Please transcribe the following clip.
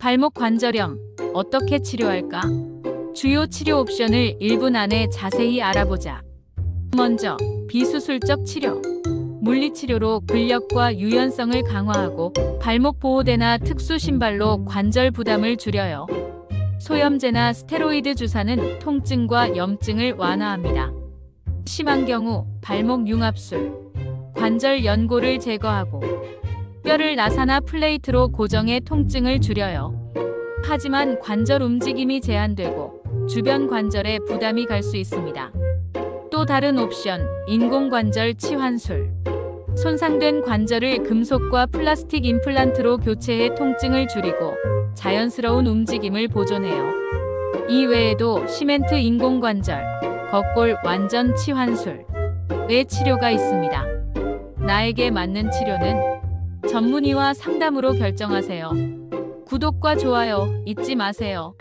발목 관절염 어떻게 치료할까? 주요 치료 옵션을 1분 안에 자세히 알아보자. 먼저 비수술적 치료. 물리치료로 근력과 유연성을 강화하고 발목 보호대나 특수 신발로 관절 부담을 줄여요. 소염제나 스테로이드 주사는 통증과 염증을 완화합니다. 심한 경우 발목 융합술, 관절 연골을 제거하고 뼈를 나사나 플레이트로 고정해 통증을 줄여요. 하지만 관절 움직임이 제한되고 주변 관절에 부담이 갈 수 있습니다. 또 다른 옵션, 인공관절 치환술. 손상된 관절을 금속과 플라스틱 임플란트로 교체해 통증을 줄이고 자연스러운 움직임을 보존해요. 이 외에도 시멘트 인공관절, 걷골 완전 치환술, 뇌 치료가 있습니다. 나에게 맞는 치료는 전문의와 상담으로 결정하세요. 구독과 좋아요 잊지 마세요.